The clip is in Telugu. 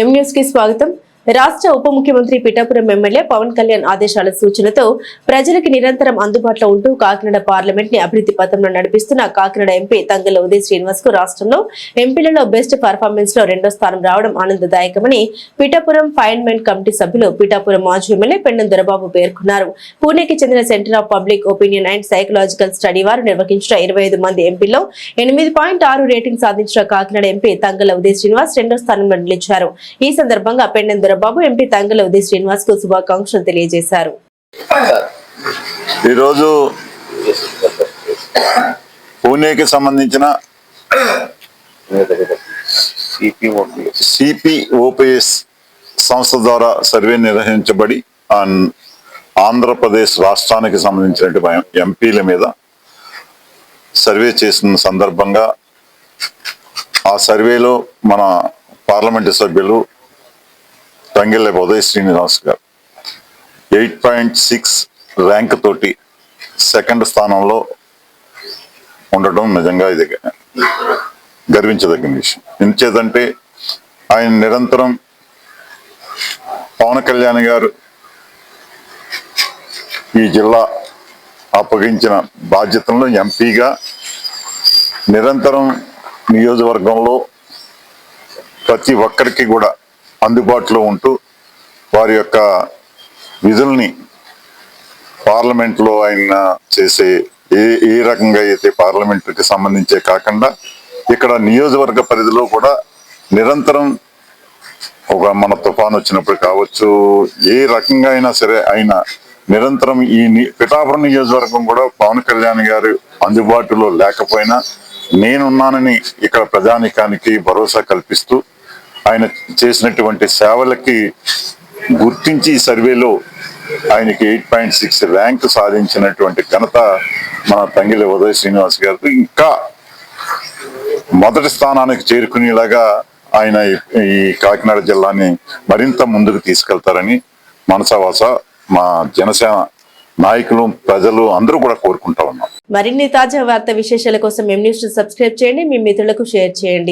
ఎం న్యూస్కి స్వాగతం రాష్ట్ర ఉప ముఖ్యమంత్రి పిఠాపురం ఎమ్మెల్యే పవన్ కళ్యాణ్ ఆదేశాల సూచనతో ప్రజలకు నిరంతరం అందుబాటులో ఉంటూ కాకినాడ పార్లమెంట్ని అభివృద్ధి పథంలో నడిపిస్తున్న కాకినాడ ఎంపీ తంగల ఉదయ్ శ్రీనివాస్కు రాష్ట్రంలో ఎంపీలలో బెస్ట్ పర్ఫార్మెన్స్లో రెండో స్థానం రావడం ఆనందదాయకమని పిఠాపురం ఫైన్మెంట్ కమిటీ సభ్యులు పిఠాపురం మాజీ ఎమ్మెల్యే పెండం దొరబాబు పేర్కొన్నారు. పూణేకి చెందిన centre of public opinion and psychological study వారు నిర్వహించిన ఇరవై ఐదు మంది ఎంపీల్లో ఎనిమిది పాయింట్ ఆరు రేటింగ్ సాధించిన కాకినాడ ఎంపీ తంగల ఉదయ్ శ్రీనివాస్ రెండో స్థానంలో నిలిచారు. ఈ సందర్భంగా పెండెం చంద్రబాబు ఎంపీ తంగల ఉదయ్ శ్రీనివాస్కు శుభాకాంక్షలు తెలియజేశారు. ఈరోజు పూణేకి సంబంధించిన సిపిఓపిఎస్ సంస్థ ద్వారా సర్వే నిర్వహించబడి ఆంధ్రప్రదేశ్ రాష్ట్రానికి సంబంధించినటువంటి ఎంపీల మీద సర్వే చేసిన సందర్భంగా ఆ సర్వేలో మన పార్లమెంటు సభ్యులు తంగెళ్ళ ఉదయ శ్రీనివాస్ గారు. ఎయిట్ పాయింట్ సిక్స్ ర్యాంక్ తోటి సెకండ్ స్థానంలో ఉండటం నిజంగా ఇది గర్వించదగిన విషయం. ఎంచేదంటే ఆయన నిరంతరం పవన్ కళ్యాణ్ గారు ఈ జిల్లా అప్పగించిన బాధ్యతలను ఎంపీగా నిరంతరం నియోజకవర్గంలో ప్రతి ఒక్కరికి కూడా అందుబాటులో ఉంటూ వారి యొక్క విధుల్ని పార్లమెంట్లో ఆయన చేసే ఏ ఏ రకంగా అయితే పార్లమెంటుకి సంబంధించే కాకుండా ఇక్కడ నియోజకవర్గ పరిధిలో కూడా నిరంతరం ఒక మన తుఫాన్ వచ్చినప్పుడు కావచ్చు ఏ రకంగా అయినా సరే ఆయన నిరంతరం ఈ పిఠాపురం నియోజకవర్గం కూడా పవన్ కళ్యాణ్ గారు అందుబాటులో లేకపోయినా నేనున్నానని ఇక్కడ ప్రజానికానికి భరోసా కల్పిస్తూ ఆయన చేసినటువంటి సేవలకి గుర్తించి ఈ సర్వేలో ఆయనకి ఎయిట్ పాయింట్ సిక్స్ ర్యాంక్ సాధించినటువంటి ఘనత మన తంగిలి ఉదయ శ్రీనివాస్ గారు ఇంకా మొదటి స్థానానికి చేరుకునేలాగా ఆయన ఈ- కాకినాడ జిల్లాని మరింత ముందుకు తీసుకెళ్తారని మనసావాస మా జనసేన నాయకులు ప్రజలు అందరూ కూడా కోరుకుంటా ఉన్నాం. మరిన్ని తాజా వార్త విశేషాల కోసం ఎం న్యూస్ సబ్స్క్రైబ్ చేయండి మీ మిత్రులకు షేర్ చేయండి.